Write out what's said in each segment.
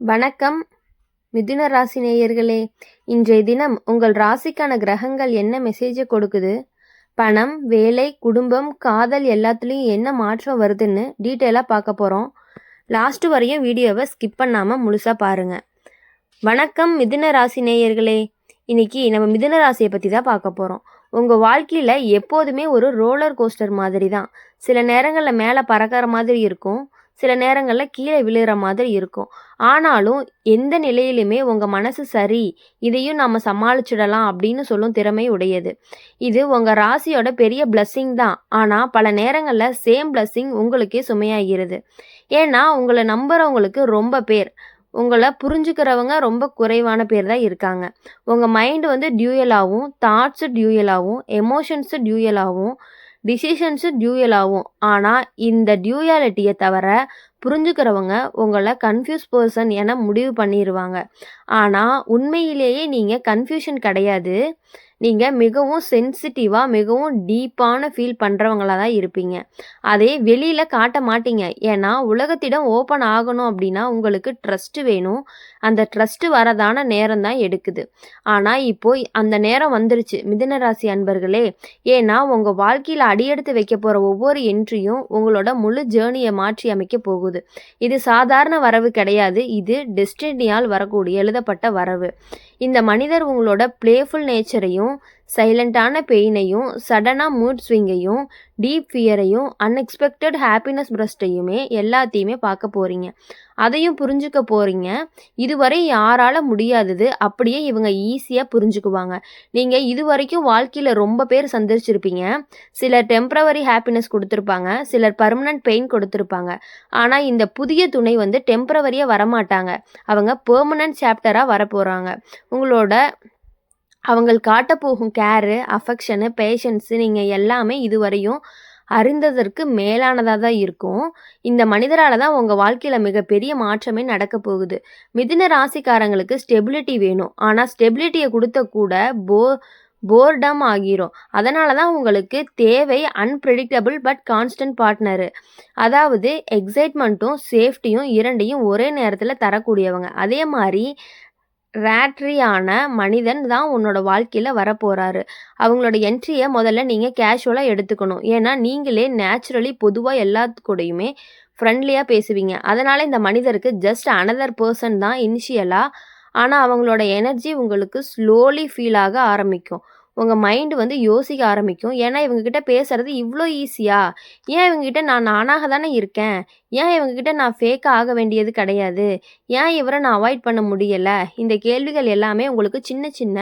வணக்கம் மிதுன ராசி நேயர்களே. இன்றைய தினம் உங்கள் ராசிக்கான கிரகங்கள் என்ன மெசேஜை கொடுக்குது? பணம் வேலை குடும்பம் காதல் எல்லாத்துலேயும் என்ன மாற்றம் வருதுன்னு டீட்டெயிலாக பார்க்க போகிறோம் லாஸ்ட் வரையும் வீடியோவை ஸ்கிப் பண்ணாமல் முழுசாக பாருங்கள் வணக்கம் மிதுன ராசி நேயர்களே. இன்னைக்கு நம்ம மிதுன ராசியை பற்றி தான் பார்க்க போகிறோம் உங்கள் வாழ்க்கையில் எப்போதுமே ஒரு ரோலர் கோஸ்டர் மாதிரி தான் சில நேரங்களில் மேலே பறக்கிற மாதிரி இருக்கும். சில நேரங்களில் கீழே விழுகிற மாதிரி இருக்கும். ஆனாலும் எந்த நிலையிலுமே உங்கள் மனசு சரி இதையும் நம்ம சமாளிச்சிடலாம் அப்படின்னு சொல்லும் திறமை உடையது. இது உங்கள் ராசியோட பெரிய பிளஸ்ஸிங் தான். ஆனால் பல நேரங்களில் சேம் பிளஸ்ஸிங் உங்களுக்கே சுமையாகிறது ஏன்னா உங்களை நம்புகிறவங்களுக்கு ரொம்ப பேர் உங்களை புரிஞ்சுக்கிறவங்க ரொம்ப குறைவான பேர் தான் இருக்காங்க. உங்கள் மைண்டு வந்து டியூயலாகவும் தாட்ஸு டியூயலாகவும் எமோஷன்ஸு டியூயலாகவும் டிசிஷன்ஸு டியூயல் ஆகும். ஆனால் இந்த டியூயாலிட்டியை தவிர புரிஞ்சுக்கிறவங்க உங்களை கன்ஃபியூஸ் பர்சன் என முடிவு பண்ணிடுவாங்க ஆனால் உண்மையிலேயே நீங்கள் கன்ஃபியூஷன் கிடையாது. நீங்கள் மிகவும் சென்சிட்டிவாக மிகவும் டீப்பான ஃபீல் பண்ணுறவங்களாக தான் இருப்பீங்க. அதை வெளியில் காட்ட மாட்டீங்க. ஏன்னா உலகத்திடம் ஓப்பன் ஆகணும் அப்படின்னா உங்களுக்கு ட்ரஸ்ட்டு வேணும். அந்த ட்ரஸ்ட்டு வரதான நேரம் தான் எடுக்குது. ஆனால் இப்போ அந்த நேரம் வந்துருச்சு. மிதனராசி அன்பர்களே ஏன்னா உங்கள் வாழ்க்கையில் அடியெடுத்து வைக்க போகிற ஒவ்வொரு என்ட்ரியும் உங்களோட முழு ஜேர்னியை மாற்றி அமைக்க போகுது. இது சாதாரண வரவு கிடையாது. இது டெஸ்டினியால் வரக்கூடிய எழுதப்பட்ட வரவு. இந்த மனிதர் உங்களோட பிளேஃபுல் நேச்சரையும் சைலண்டான பெயினையும் சடனாக மூட் ஸ்விங்கையும் டீப் ஃபியரையும் அன்எக்ஸ்பெக்டட் ஹாப்பினஸ் பிரஸ்ட்டையுமே எல்லாத்தையுமே பார்க்க போகிறீங்க அதையும் புரிஞ்சுக்க போகிறீங்க இதுவரை யாரால முடியாதது அப்படியே இவங்க ஈஸியாக புரிஞ்சுக்குவாங்க. நீங்கள் இது வரைக்கும் வாழ்க்கையில் ரொம்ப பேர் சந்திச்சிருப்பீங்க. சிலர் டெம்ப்ரவரி ஹாப்பினஸ் கொடுத்துருப்பாங்க. சிலர் பர்மனன்ட் பெயின் கொடுத்துருப்பாங்க. ஆனால் இந்த புதிய துணை வந்து டெம்ப்ரவரியாக வரமாட்டாங்க. அவங்க பெர்மனன்ட் சாப்டராக வரப்போகிறாங்க உங்களோட அவங்கள் காட்டப்போகும் கேரு அஃபெக்ஷனு பேஷன்ஸு நீங்கள் எல்லாமே இதுவரையும் அறிந்ததற்கு மேலானதாக தான் இருக்கும். இந்த மனிதரால் தான் உங்கள் வாழ்க்கையில் மிகப்பெரிய மாற்றமே நடக்க போகுது. மிதின ராசிக்காரங்களுக்கு ஸ்டெபிலிட்டி வேணும். ஆனால் ஸ்டெபிலிட்டியை கொடுத்த கூட போ போர்டம் ஆகிரும். அதனால தான் உங்களுக்கு தேவை அன்பிரடிக்டபிள் பட் கான்ஸ்டன்ட் பார்ட்னரு அதாவது எக்ஸைட்மெண்ட்டும் சேஃப்டியும் இரண்டையும் ஒரே நேரத்தில் தரக்கூடியவங்க. அதே மாதிரி ரேட்ரியான மனிதன் தான் உன்னோட வாழ்க்கையில் வரப்போகிறாரு அவங்களோட என்ட்ரியை முதல்ல நீங்கள் கேஷுவலாக எடுத்துக்கணும். ஏன்னா நீங்களே நேச்சுரலி பொதுவாக எல்லாத்துக்கூடையுமே ஃப்ரெண்ட்லியாக பேசுவீங்க. அதனால் இந்த மனிதருக்கு ஜஸ்ட் அனதர் பர்சன் தான் இனிஷியலாக ஆனால் அவங்களோட எனர்ஜி உங்களுக்கு ஸ்லோலி ஃபீல் ஆக ஆரம்பிக்கும். உங்கள் மைண்டு வந்து யோசிக்க ஆரம்பிக்கும். ஏன்னா இவங்கக்கிட்ட பேசுகிறது இவ்வளோ ஈஸியா ஏன் இவங்கக்கிட்ட நான் நானாக தானே இருக்கேன்? ஏன் இவங்கக்கிட்ட நான் ஃபேக்காக ஆக வேண்டியது கிடையாது? ஏன் இவரை நான் அவாய்ட் பண்ண முடியலை? இந்த கேள்விகள் எல்லாமே உங்களுக்கு சின்ன சின்ன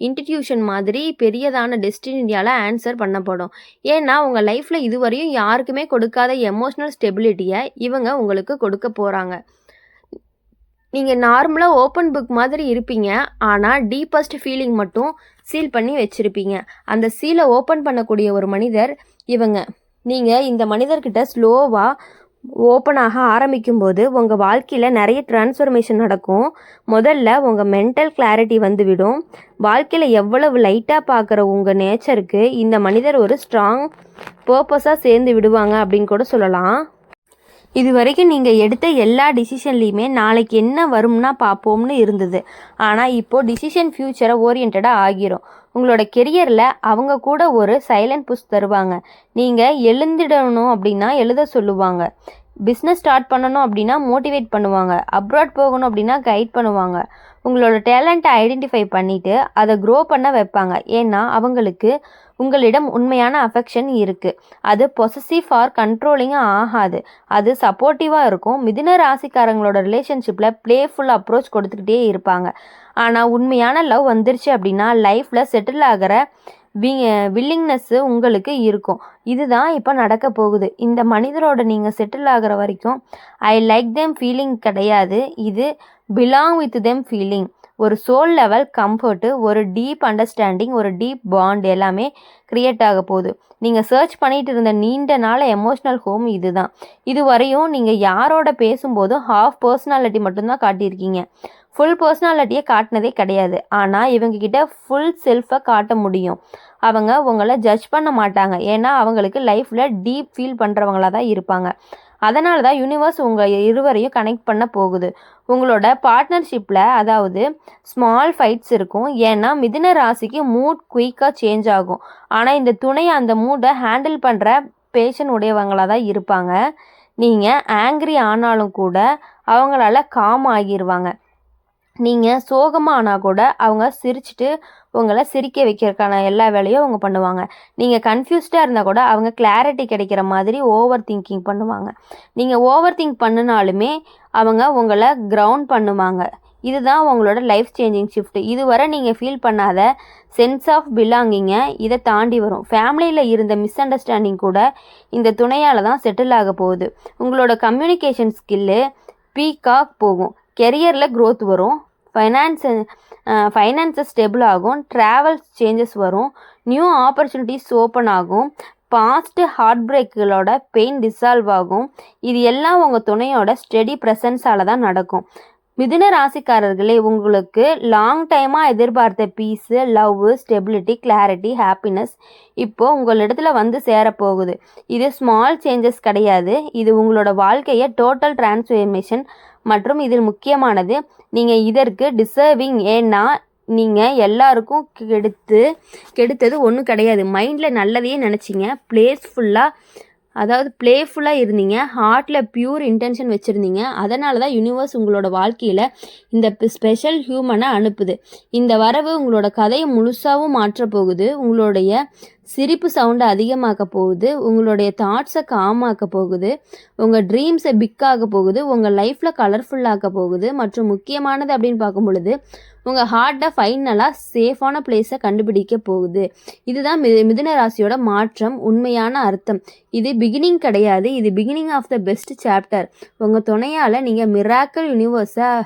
இன்ஸ்டிடியூஷன் மாதிரி பெரியதான டெஸ்டினியால் ஆன்சர் பண்ணப்படும். ஏன்னா உங்கள் லைஃப்பில் இதுவரையும் யாருக்குமே கொடுக்காத எமோஷ்னல் ஸ்டெபிலிட்டியை இவங்க உங்களுக்கு கொடுக்க போகிறாங்க நீங்கள் நார்மலாக ஓப்பன் புக் மாதிரி இருப்பீங்க. ஆனால் டீப்பஸ்ட் ஃபீலிங் மட்டும் சீல் பண்ணி வச்சுருப்பீங்க. அந்த சீலை ஓப்பன் பண்ணக்கூடிய ஒரு மனிதர் இவங்க. நீங்கள் இந்த மனிதர்கிட்ட ஸ்லோவாக ஓப்பன் ஆக ஆரம்பிக்கும்போது உங்கள் வாழ்க்கையில் நிறைய டிரான்ஸ்ஃபர்மேஷன் நடக்கும். முதல்ல உங்கள் மென்டல் கிளாரிட்டி வந்துவிடும். வாழ்க்கையில் எவ்வளவு லைட்டாக பார்க்குற உங்கள் நேச்சருக்கு இந்த மனிதர் ஒரு ஸ்ட்ராங் பர்பஸாக சேர்ந்து விடுவாங்க அப்படின்னு கூட சொல்லலாம். இது வரைக்கும் நீங்கள் எடுத்த எல்லா டிசிஷன்லேயுமே நாளைக்கு என்ன வரும்னா பார்ப்போம்னு இருந்தது. ஆனால் இப்போது டிசிஷன் ஃப்யூச்சரை ஓரியன்டாக ஆகிரும். உங்களோட கெரியரில் அவங்க கூட ஒரு சைலண்ட் புஷ் தருவாங்க. நீங்கள் எழுந்திடணும் அப்படின்னா எழுத சொல்லுவாங்க. பிஸ்னஸ் ஸ்டார்ட் பண்ணணும் அப்படின்னா மோட்டிவேட் பண்ணுவாங்க. அப்ராட் போகணும் அப்படின்னா கைட் பண்ணுவாங்க. உங்களோட டேலண்ட்டை ஐடென்டிஃபை பண்ணிவிட்டு அதை க்ரோ பண்ண வைப்பாங்க. ஏன்னா அவங்களுக்கு உங்களிடம் உண்மையான அஃபெக்ஷன் இருக்குது அது பொசசிவ் ஆர் கண்ட்ரோலிங்காக ஆகாது. அது சப்போர்ட்டிவாக இருக்கும். மிதின ராசிக்காரங்களோட ரிலேஷன்ஷிப்பில் ப்ளேஃபுல் அப்ரோச் கொடுத்துக்கிட்டே இருப்பாங்க. ஆனால் உண்மையான லவ் வந்துருச்சு அப்படின்னா லைஃப்பில் செட்டில் ஆகிற வி வில்லிங்னஸ்ஸு உங்களுக்கு இருக்கும். இதுதான் இப்போ நடக்க போகுது. இந்த மனிதரோட நீங்கள் செட்டில் ஆகிற வரைக்கும் ஐ லைக் தெம் ஃபீலிங் கிடையாது. இது பிலாங் வித் தெம் ஃபீலிங் ஒரு சோல் லெவல் கம்ஃபர்ட்டு ஒரு டீப் அண்டர்ஸ்டாண்டிங் ஒரு டீப் பாண்ட் எல்லாமே க்ரியேட் ஆக போகுது. நீங்கள் சர்ச் பண்ணிகிட்டு இருந்த நீண்ட நாள் எமோஷ்னல் ஹோம் இதுதான். இது வரையும் நீங்கள் யாரோட பேசும்போதும் ஹாஃப் பர்சனாலிட்டி மட்டும்தான் காட்டியிருக்கீங்க. ஃபுல் பர்சனாலிட்டியை காட்டினதே கிடையாது. ஆனால் இவங்கக்கிட்ட ஃபுல் செல்ஃபை காட்ட முடியும். அவங்க உங்களை ஜட்ஜ் பண்ண மாட்டாங்க. ஏன்னா அவங்களுக்கு லைஃப்பில் டீப் ஃபீல் பண்ணுறவங்களாக தான் இருப்பாங்க. அதனால தான் யூனிவர்ஸ் உங்கள் இருவரையும் கனெக்ட் பண்ண போகுது. உங்களோட பார்ட்னர்ஷிப்பில் அதாவது ஸ்மால் ஃபைட்ஸ் இருக்கும். ஏன்னா மிதின ராசிக்கு மூட் குயிக்காக சேஞ்ச் ஆகும். ஆனால் இந்த துணை அந்த மூடை ஹேண்டில் பண்ணுற பேஷன் உடையவங்களாக தான் இருப்பாங்க. நீங்கள் ஆங்க்ரி ஆனாலும் கூட அவங்களால காம் ஆகிடுவாங்க நீங்கள் சோகமாக ஆனால் கூட அவங்க சிரிச்சுட்டு உங்களை சிரிக்க வைக்கிறதுக்கான எல்லா வேலையும் அவங்க பண்ணுவாங்க. நீங்கள் கன்ஃபியூஸ்டாக இருந்தால் கூட அவங்க கிளாரிட்டி கிடைக்கிற மாதிரி ஓவர் திங்கிங் பண்ணுவாங்க. நீங்கள் ஓவர் திங்க் பண்ணினாலுமே அவங்க உங்களை கிரவுண்ட் பண்ணுவாங்க. இதுதான் உங்களோட லைஃப் சேஞ்சிங் ஷிஃப்ட் இதுவரை நீங்கள் ஃபீல் பண்ணாத சென்ஸ் ஆஃப் பிலாங்கிங்கை இதை தாண்டி வரும். ஃபேமிலியில் இருந்த மிஸ் அண்டர்ஸ்டாண்டிங் கூட இந்த துணையால் தான் செட்டில் ஆக போகுது. உங்களோட கம்யூனிகேஷன் ஸ்கில்லு பீக்காக போகும். கெரியரில் க்ரோத் வரும். ஃபைனான்ஸ் ஃபைனான்சஸ் ஸ்டெபிள் ஆகும். ட்ராவல்ஸ் சேஞ்சஸ் வரும். நியூ ஆப்பர்ச்சுனிட்டிஸ் ஓப்பன் ஆகும். பாஸ்ட்டு ஹார்ட் பிரேக்குகளோட பெயின் டிசால்வ் ஆகும். இது எல்லாம் உங்கள் துணையோட ஸ்டெடி ப்ரெசன்ஸால் தான் நடக்கும். மிதுன ராசிக்காரர்களே உங்களுக்கு லாங் டைமாக எதிர்பார்த்த peace love stability clarity happiness இப்போது உங்களிடத்துல வந்து சேரப்போகுது. இது ஸ்மால் சேஞ்சஸ் கிடையாது. இது உங்களோட வாழ்க்கையை டோட்டல் டிரான்ஸ்ஃபர்மேஷன் மற்றும் இதில் முக்கியமானது நீங்கள் இதற்கு டிசர்விங் ஏன்னா நீங்கள் எல்லாருக்கும் கெடுத்து கெடுத்தது ஒன்றும் கிடையாது. மைண்டில் நல்லதையே நினச்சிங்க. ப்ளேஸ்ஃபுல்லாக அதாவது ப்ளேஃபுல்லாக இருந்தீங்க. ஹார்ட்டில் பியூர் இன்டென்ஷன் வச்சுருந்தீங்க. அதனால தான் யூனிவர்ஸ் உங்களோட வாழ்க்கையில் இந்த ஸ்பெஷல் ஹியூமனை அனுப்புது. இந்த வரவு உங்களோட கதையை முழுசாகவும் மாற்றப்போகுது உங்களுடைய சிரிப்பு சவுண்டை அதிகமாக்க போகுது. உங்களுடைய தாட்ஸை காமாக்க போகுது. உங்கள் ட்ரீம்ஸை பிக்காக போகுது. உங்கள் லைஃப்பில் கலர்ஃபுல்லாக போகுது. மற்றும் முக்கியமானது அப்படின்னு பார்க்கும் பொழுது உங்கள் ஹார்ட்டை ஃபைனலாக சேஃபான பிளேஸை கண்டுபிடிக்க போகுது. இதுதான் மி மிதுன ராசியோட மாற்றம் உண்மையான அர்த்தம். இது பிகினிங் கிடையாது. இது beginning of the best chapter உங்கள் துணையால் நீங்கள் மிராக்கல் யூனிவர்ஸை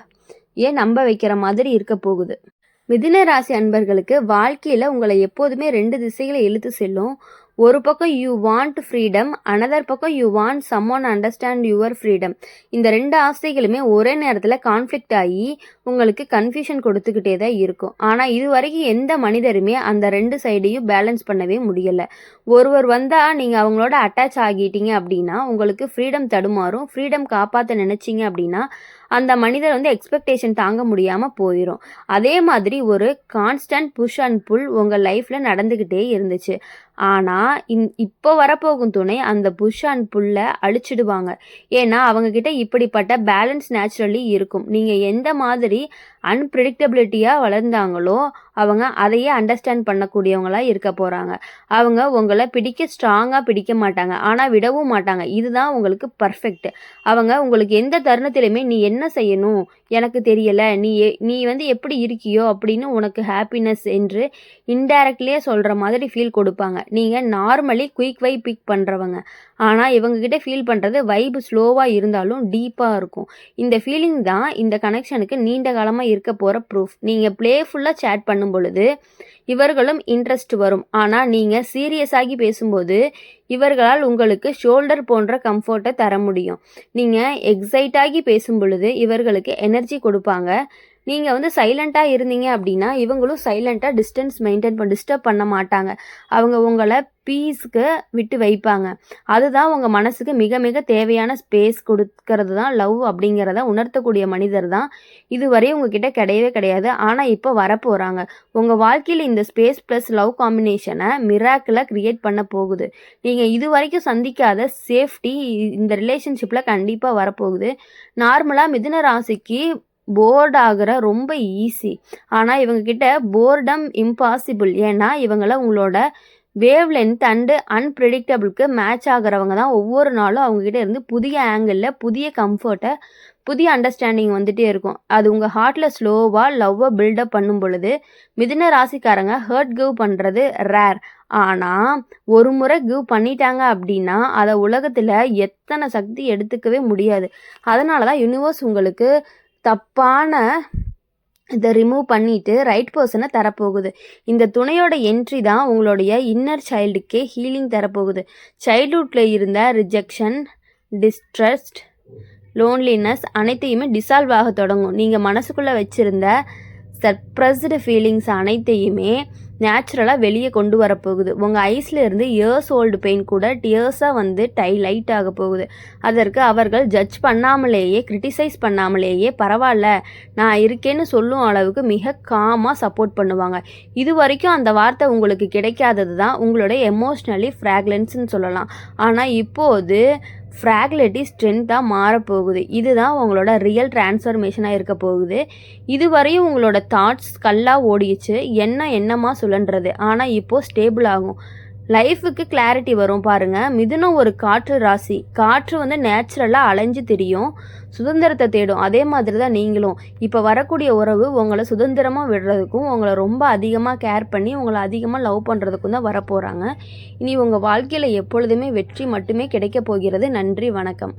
ஏன் நம்ப வைக்கிற மாதிரி இருக்க போகுது. மிதுன ராசி அன்பர்களுக்கு வாழ்க்கையில் உங்களை எப்போதுமே ரெண்டு திசைகளை இழுத்து செல்லும். ஒரு பக்கம் யூ வாண்ட் ஃப்ரீடம் அனதர் பக்கம் you want someone understand your freedom இந்த ரெண்டு ஆசைகளுமே ஒரே நேரத்தில் கான்ஃப்ளிக்ட் ஆகி உங்களுக்கு கன்ஃபியூஷன் கொடுத்துக்கிட்டே தான் இருக்கும். ஆனால் இது வரைக்கும் எந்த மனிதருமே அந்த ரெண்டு சைடையும் பேலன்ஸ் பண்ணவே முடியலை. ஒருவர் வந்தால் நீங்கள் அவங்களோட அட்டாச் ஆகிட்டீங்க அப்படின்னா உங்களுக்கு ஃப்ரீடம் தடுமாறும். ஃப்ரீடம் காப்பாற்ற நினச்சிங்க அப்படின்னா அந்த மனிதர் வந்து எக்ஸ்பெக்டேஷன் தாங்க முடியாமல் போயிடும் அதே மாதிரி ஒரு கான்ஸ்டன்ட் புஷ் அண்ட் புல் உங்கள் லைஃப்பில் நடந்துக்கிட்டே இருந்துச்சு. ஆனால் இந் இப்போ வரப்போகும் துணை அந்த புஷ் அண்ட் புல்லை அழிச்சிடுவாங்க. ஏன்னா அவங்கக்கிட்ட இப்படிப்பட்ட பேலன்ஸ் நேச்சுரலி இருக்கும். நீங்கள் எந்த மாதிரி அன்பிரிடிக்டபிலிட்டியாக வளர்ந்தாங்களோ அவங்க அதையே அண்டர்ஸ்டாண்ட் பண்ணக்கூடியவங்களாக இருக்க போகிறாங்க அவங்க உங்களை பிடிக்க ஸ்ட்ராங்காக பிடிக்க மாட்டாங்க. ஆனால் விடவும் மாட்டாங்க. இதுதான் உங்களுக்கு பர்ஃபெக்ட் அவங்க உங்களுக்கு எந்த தருணத்திலையுமே நீ என்ன செய்யணும்? எனக்கு தெரியலை. நீ நீ வந்து எப்படி இருக்கியோ அப்படின்னு உனக்கு ஹாப்பினஸ் என்று இன்டைரக்ட்லேயே சொல்கிற மாதிரி ஃபீல் கொடுப்பாங்க. நீங்கள் நார்மலி குயிக் வை பிக் பண்ணுறவங்க ஆனால் இவங்கக்கிட்ட ஃபீல் பண்ணுறது வைப் ஸ்லோவாக இருந்தாலும் டீப்பாக இருக்கும். இந்த ஃபீலிங் தான் இந்த கனெக்ஷனுக்கு நீண்ட காலமாக இருக்க போகிற ப்ரூஃப் நீங்கள் ப்ளேஃபுல்லாக சேட் பண்ணும் பொழுது இவர்களும் இன்ட்ரெஸ்ட் வரும். ஆனால் நீங்கள் சீரியஸாகி பேசும்போது இவர்களால் உங்களுக்கு ஷோல்டர் போன்ற கம்ஃபர்ட்டை தர முடியும். நீங்கள் எக்ஸைட்டாகி பேசும் பொழுது இவர்களுக்கு எனர்ஜி கொடுப்பாங்க. நீங்கள் வந்து சைலண்ட்டாக இருந்தீங்க அப்படின்னா இவங்களும் சைலண்ட்டாக டிஸ்டன்ஸ் மெயின்டைன் பண்ண டிஸ்டர்ப் பண்ண மாட்டாங்க. அவங்க உங்களை பீஸ்க்கு விட்டு வைப்பாங்க. அதுதான் உங்கள் மனசுக்கு மிக மிக தேவையான ஸ்பேஸ் கொடுக்கறது தான் லவ் அப்படிங்கிறத உணர்த்தக்கூடிய மனிதர் தான் இதுவரை உங்ககிட்ட கிடையவே கிடையாது. ஆனால் இப்போ வரப்போகிறாங்க உங்கள் வாழ்க்கையில் இந்த ஸ்பேஸ் ப்ளஸ் லவ் காம்பினேஷனை மிராக்கில் க்ரியேட் பண்ண போகுது. நீங்கள் இது வரைக்கும் சந்திக்காத சேஃப்டி இந்த ரிலேஷன்ஷிப்பில் கண்டிப்பாக வரப்போகுது. நார்மலாக மிதுன ராசிக்கு போர்ட் ஆகிற ரொம்ப ஈஸி ஆனால் இவங்கக்கிட்ட போர்டம் இம்பாசிபிள் ஏன்னா இவங்கள உங்களோட வேவ் லென்த் அண்டு அன்பிரிடிக்டபிளுக்கு மேட்ச் ஆகிறவங்க தான் ஒவ்வொரு நாளும் அவங்கக்கிட்ட இருந்து புதிய ஆங்கிளில் புதிய கம்ஃபர்ட்டை புதிய அண்டர்ஸ்டாண்டிங் வந்துகிட்டே இருக்கும். அது உங்கள் ஹார்ட்டில் ஸ்லோவாக லவ்வை பில்டப் பண்ணும் பொழுது மிதின ராசிக்காரங்க ஹர்ட் கிவ் பண்ணுறது ரேர் ஆனால் ஒரு முறை கிவ் பண்ணிட்டாங்க அப்படின்னா அதை உலகத்தில் எத்தனை சக்தி எடுத்துக்கவே முடியாது. அதனால தான் யூனிவர்ஸ் உங்களுக்கு தப்பான இதை ரிமூவ் பண்ணிட்டு ரைட் பர்சனை தரப்போகுது. இந்த துணையோட என்ட்ரி தான் உங்களுடைய இன்னர் சைல்டுக்கே ஹீலிங் தரப்போகுது. சைல்ட்ஹுட்டில் இருந்த ரிஜெக்ஷன் டிஸ்ட்ரஸ்ட் லோன்லினஸ் அனைத்தையுமே டிசால்வ் ஆக தொடங்கும். நீங்கள் மனசுக்குள்ளே வச்சுருந்த சர்ப்ரஸ்டு ஃபீலிங்ஸ் அனைத்தையுமே நேச்சுரலாக வெளியே கொண்டு வரப்போகுது. உங்கள் ஐஸில் இருந்து இயர்ஸ் ஓல்டு பெயின் கூட டியர்ஸாக வந்து டை லைட் ஆக போகுது. அதற்கு அவர்கள் ஜட்ஜ் பண்ணாமலேயே கிரிட்டிசைஸ் பண்ணாமலேயே பரவாயில்ல நான் இருக்கேன்னு சொல்லும் அளவுக்கு மிக காமாக சப்போர்ட் பண்ணுவாங்க. இது வரைக்கும் அந்த வார்த்தை உங்களுக்கு கிடைக்காதது தான் உங்களுடைய எமோஷ்னலி ஃப்ராக்லன்ஸ்னு சொல்லலாம். ஆனால் இப்போது ஃப்ராக்லிட்டி ஸ்ட்ரென்த்தாக மாறப்போகுது. இதுதான் உங்களோட ரியல் டிரான்ஸ்ஃபர்மேஷனாக இருக்க போகுது. இதுவரையும் உங்களோட தாட்ஸ் கல்லாக ஓடிச்சு என்ன என்னமா சுழன்றது ஆனால் இப்போது ஸ்டேபிள் ஆகும். லைஃபுக்கு கிளாரிட்டி வரும் பாருங்கள் மிதுனம் ஒரு காற்று ராசி. காற்று வந்து நேச்சுரலாக அலைஞ்சு தெரியும். சுதந்திரத்தை தேடும். அதே மாதிரி தான் நீங்களும். இப்போ வரக்கூடிய உறவு உங்களை சுதந்திரமாக விடுறதுக்கும் உங்களை ரொம்ப அதிகமாக கேர் பண்ணி உங்களை அதிகமாக லவ் பண்ணுறதுக்கும் தான் வரப்போகிறாங்க இனி உங்கள் வாழ்க்கையில் எப்பொழுதுமே வெற்றி மட்டுமே கிடைக்க போகிறது. நன்றி வணக்கம்.